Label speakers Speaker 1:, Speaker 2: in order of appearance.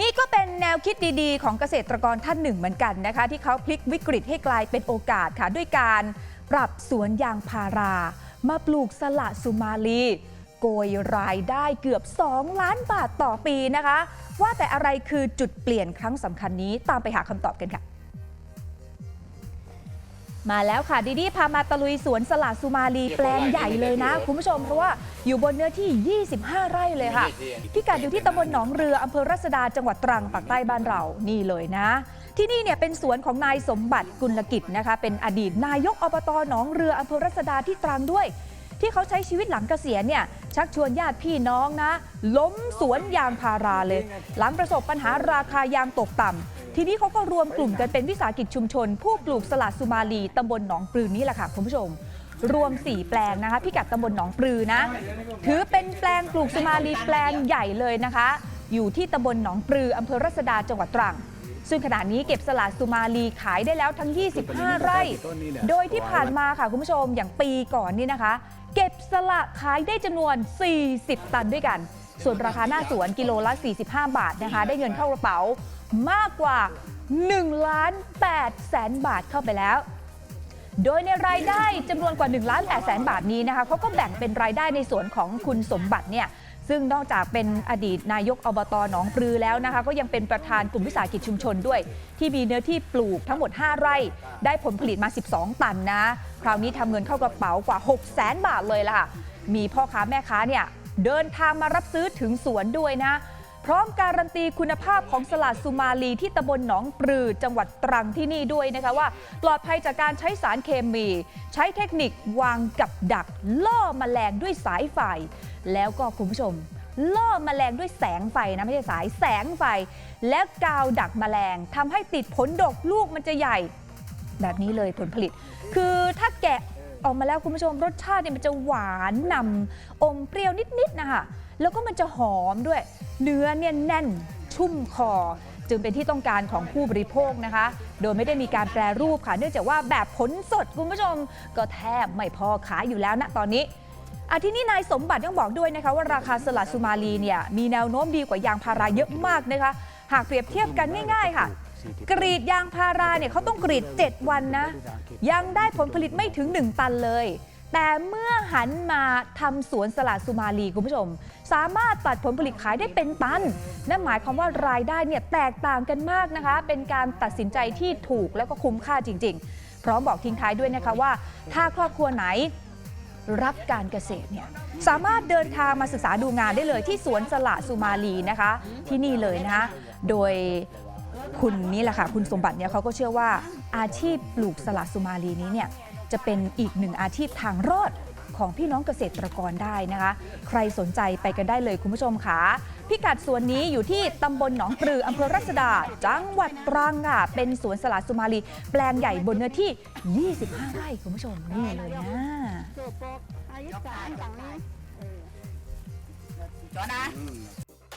Speaker 1: นี่ก็เป็นแนวคิดดีๆ ของเกษตรกรท่านหนึ่งเหมือนกันนะคะ ที่เขาพลิกวิกฤตให้กลายเป็นโอกาสค่ะด้วยการปรับสวนยางพารา มาปลูกสละสุมาลี โกยรายได้เกือบ 2 ล้านบาทต่อปีนะคะ ว่าแต่อะไรคือจุดเปลี่ยนครั้งสำคัญนี้ตามไปหาคำตอบกันค่ะ มาแล้วค่ะดีดีพามาตะลุยสวนสละสุมาลีแปลงใหญ่เลยนะ คุณผู้ชมเพราะว่าอยู่บนเนื้อที่ 25 ไร่เลยค่ะ พิกัดอยู่ที่ตำบลหนองเรืออำเภอรัศดาจังหวัดตรังปากใต้บ้านเรานี่เลยนะ ที่นี่เนี่ยเป็นสวนของนายสมบัติกุลกิจนะคะ เป็นอดีตนายกอบตหนองเรืออำเภอรัศดาที่ตรังด้วย ที่เขาใช้ชีวิตหลังเกษียณเนี่ย ชักชวนญาติพี่น้องนะ ล้มสวนยางพาราเลย หลังประสบปัญหาราคายางตกต่ำทีนี้เขาก็รวมกลุ่มกันเป็นวิสาหกิจชุมชน ผู้ปลูกสลัดสุมาลีตำบลหนองปลือนี่แหละค่ะคุณผู้ชม รวม 4 แปลงนะคะพิกัดตำบลหนองปลือนะ ถือเป็นแปลงปลูกสุมาลีแปลงใหญ่เลยนะคะ อยู่ที่ตำบลหนองปลืออำเภอรัศดาจังหวัดตรัง ซึ่งขณะนี้เก็บสลัดสุมาลีขายได้แล้วทั้ง 25 ไร่ โดยที่ผ่านมาค่ะคุณผู้ชมอย่างปีก่อนนี่นะคะ เก็บสละขายได้จำนวน 40 ตันด้วยกัน ส่วนราคาหน้าสวนกิโลละ 45 บาทนะคะ ได้เงินเข้ากระเป๋ามากกว่า1ล้าน8แสนบาทเข้าไปแล้ว โดยในรายได้จำนวนกว่า1ล้าน8แสนบาทนี้นะคะเขาก็แบ่งเป็นรายได้ในส่วนของคุณสมบัติเนี่ย ซึ่งนอกจากเป็นอดีตนายกอบตหนองปลือแล้วนะคะ ก็ยังเป็นประธานกลุ่มวิสาหกิจชุมชนด้วย ที่มีเนื้อที่ปลูกทั้งหมด 5 ไร่ ได้ผลผลิตมา 12 ตันนะ คราวนี้ทำเงินเข้ากระเป๋ากว่า 6 0แสนบาทเลยละค่ะ มีพ่อค้าแม่ค้าเนี่ยเดินทางมารับซื้อถึงสวนด้วยนะ พร้อมการันตีคุณภาพของสลัดสุมาลีที่ตำบลหนองปลือจังหวัดตรังที่นี่ด้วยนะคะว่า ปลอดภัยจากการใช้สารเคมี ใช้เทคนิควางกับดัก ล่อแมลงด้วยสายไฟ แล้วก็คุณผู้ชม ล่อแมลงด้วยแสงไฟนะไม่ใช่สายแสงไฟ และกาวดักแมลงทำให้ติดผลดกลูกมันจะใหญ่ แบบนี้เลยผลผลิต คือถ้าแกะ ออกมาแล้วคุณผู้ชมรสชาติเนี่ยมันจะหวานนำอมเปรี้ยวนิดๆนะคะแล้วก็มันจะหอมด้วย เนื้อเนี่ยแน่นชุ่มคอ จึงเป็นที่ต้องการของผู้บริโภคนะคะ โดยไม่ได้มีการแปรรูปค่ะ เนื่องจากว่าแบบผลสดคุณผู้ชม ก็แทบไม่พอขายอยู่แล้วนะตอนนี้อาที่นี่นายสมบัติยังบอกด้วยนะคะว่าราคาสลัดสุมาลีเนี่ยมีแนวโน้มดีกว่ายางพาราเยอะมากนะคะ หากเปรียบเทียบกันง่าย ๆ ค่ะ กรีดยางพาราเนี่ยเขาต้องกรีด 7 วันนะ ยังได้ผลผลิตไม่ถึง 1 ตันเลย แต่เมื่อหันมาทำสวนสลัดสุมาลีคุณผู้ชม สามารถตัดผลผลิตขายได้เป็นตัน นั่นหมายความว่ารายได้เนี่ยแตกต่างกันมากนะคะ เป็นการตัดสินใจที่ถูกและก็คุ้มค่าจริง ๆ พร้อมบอกทิ้งท้ายด้วยนะคะว่า ถ้าครอบครัวไหนรักการเกษตรเนี่ยสามารถเดินทางมาศึกษาดูงานได้เลยที่สวนสละสุมาลีนะคะ ที่นี่เลยนะคะโดย คุณนี่แหละค่ะคุณสมบัติเนี่ยเขาก็เชื่อว่าอาชีพปลูกสละสุมาลีนี้เนี่ยจะเป็นอีกหนึ่งอาชีพทางรอดของพี่น้องเกษตรกรได้นะคะ ใครสนใจไปกันได้เลยคุณผู้ชมค่ะพิกัดสวนนี้อยู่ที่ตำบลหนองปลืออำเภอรัศดา จังหวัดตรังค่ะเป็นสวนสละสุมาลีแปลงใหญ่บนเนื้อที่ 25 ไร่คุณผู้ชมนี่เลยนะ
Speaker 2: จโปกอายุสามฝั่งนี้เออ
Speaker 3: จอนะ